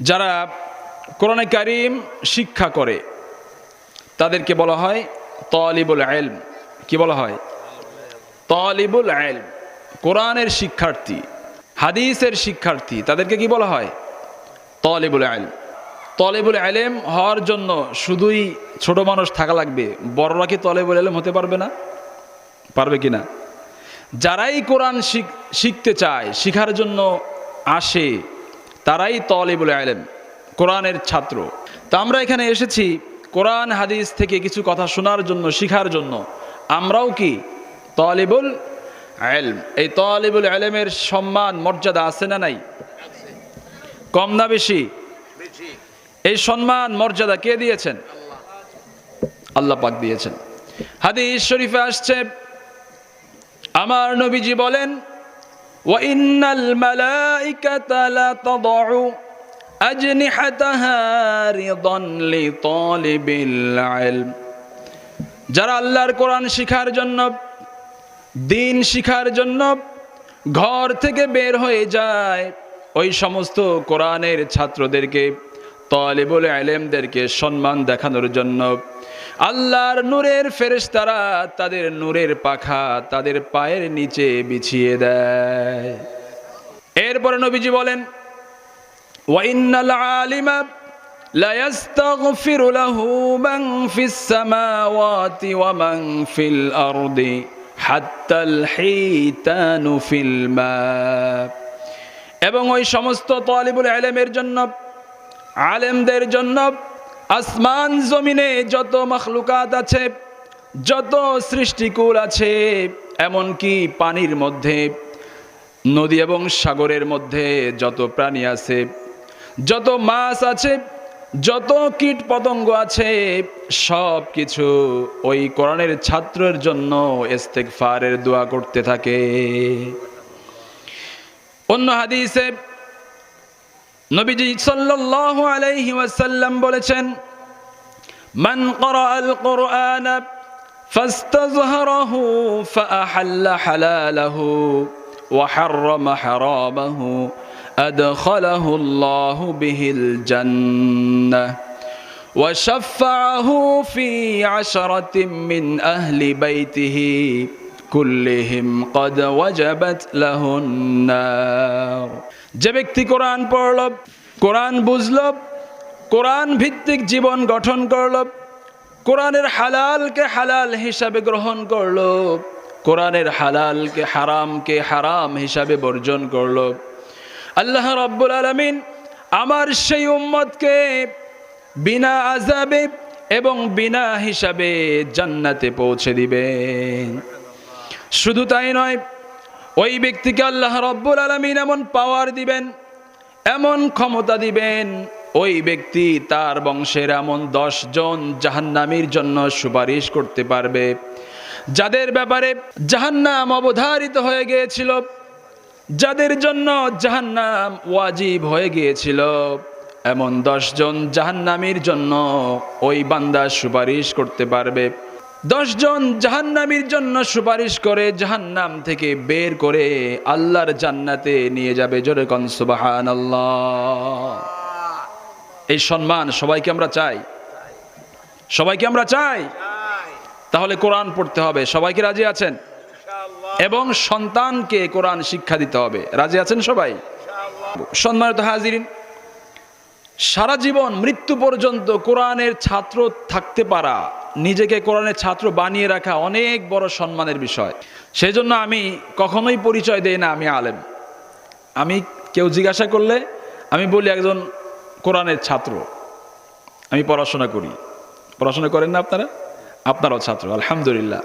যারা কোরআনে কারিম শিক্ষা করে, তাদেরকে বলা হয় তলিবুল আইলম কি বলা হয়? তলিবুল আইলম কোরআনের শিক্ষার্থী, হাদিসের শিক্ষার্থী, তাদেরকে কি বলা হয়? তলিবুল আইলম তলেবুল আলেম হওয়ার জন্য শুধুই ছোট মানুষ থাকা লাগবে, বড়রা কি তলেবুল আলেম হতে পারবে না? পারবে কি না? যারাই কোরআন শিখ- শিখতে চায়, শিখার জন্য আসে তারাই তলেবুল আলেম কোরআনের ছাত্র। তা আমরা এখানে এসেছি কোরআন, হাদিস থেকে কিছু কথা শোনার জন্য, শিখার জন্য। আমরাও কি তলেবুল আলম এই তলেবুল আলেমের সম্মান, মর্যাদা আছে না নাই? কম না বেশি? এই সম্মান, মর্যাদা কে দিয়েছেন? আল্লাহ পাক দিয়েছেন। হাদিস শরীফে আসছে, আমার নবীজি বলেন وَإِنَّ الْمَلَائِكَةَ لَتَضَعُ أَجْنِحَتَهَا رِضًا لِطَالِبِ الْعِلْمِ যারা আল্লাহর কোরআন শিখার জন্য দিন শিখার জন্য ঘর থেকে বের হয়ে যায় ওই সমস্ত কোরআনের ছাত্রদেরকে তলেবুল আলেমদেরকে সম্মান দেখানোর জন্য আল্লাহর নূরের ফেরেশতারা তাদের নূরের পাখা তাদের পায়ের নিচে বিছিয়ে দেয়। এরপরে নবীজি বলেন, ওয়াইন্নাল আলিমা লা ইয়াস্তাগফিরু লাহু মান ফিস সামাওয়াতি ওয়া মান ফিল আরদি হাত্তাল হিতানু ফিল মা। এবং ওই সমস্ত তালিবুল আলেমের জন্য আলেমদের জন্য আসমান জমিনে যত মখলুকাত আছে, যত সৃষ্টিকুল আছে, এমনকি পানির মধ্যে, নদী এবং সাগরের মধ্যে যত প্রাণী আছে, যত মাছ আছে, যত কীট পতঙ্গ আছে সব কিছু ওই কোরআনের ছাত্রের জন্য ইস্তেগফারের দোয়া করতে থাকে। অন্য হাদিসে নবীজি সাল্লাল্লাহু আলাইহি ওয়াসাল্লাম বলেছেন মান ক্বরাআল কুরআন ফাস্তাযহারাহু ফাআহাল্লা হালালাহু ওয়া হাররামা হারামাহু أدخله الله به الجنة وشفعه في عشرة من أهل بيته কুল্লিহিম কদ ওয়াজাবাত লাহুন্নার যে ব্যক্তি কোরআন পড়ল, কোরআন বুঝল, কোরআন ভিত্তিক জীবন গঠন করল, কোরআনের হালালকে হালাল হিসাবে গ্রহণ করল, কোরআনের হালালকে হারামকে হারাম হিসাবে বর্জন করল। আল্লাহ রব্বুল আলমিন আমার সেই উম্মতকে বিনা আজাবে এবং বিনা হিসাবে জান্নাতে পৌঁছে দিবেন। শুধু তাই নয়, ওই ব্যক্তিকে আল্লাহ রব্বুল আলমিন এমন পাওয়ার দিবেন, এমন ক্ষমতা দিবেন, ওই ব্যক্তি তার বংশের এমন জন জাহান্নামীর জন্য সুপারিশ করতে পারবে। যাদের ব্যাপারে জাহান্নাম অবধারিত হয়ে গিয়েছিল, যাদের জন্য জাহান্নাম ওয়াজিব হয়ে গিয়েছিল, এমন দশজন জাহান্নামীর জন্য ওই বান্দা সুপারিশ করতে পারবে। দশজন জাহান্নামীর জন্য সুপারিশ করে জাহান্নাম থেকে বের করে আল্লাহর জান্নাতে নিয়ে যাবে জোরে কন সুবাহান এই সম্মান সবাইকে আমরা চাই। সবাইকে আমরা চাই। তাহলে কোরআন পড়তে হবে। সবাইকে রাজি আছেন? এবং সন্তানকে কোরআন শিক্ষা দিতে হবে। রাজি আছেন সবাই? সম্মানিত হাজিরিন সারা জীবন মৃত্যু পর্যন্ত কোরআনের ছাত্র থাকতে পারা নিজেকে কোরআনের ছাত্র বানিয়ে রাখা অনেক বড় সম্মানের বিষয়। সেই জন্য আমি কখনোই পরিচয় দেই না আমি আলেম। আমি কেউ জিজ্ঞাসা করলে আমি বলি একজন কোরআনের ছাত্র। আমি পড়াশোনা করি। পড়াশোনা করেন না আপনারা? আপনারাও ছাত্র, আলহামদুলিল্লাহ।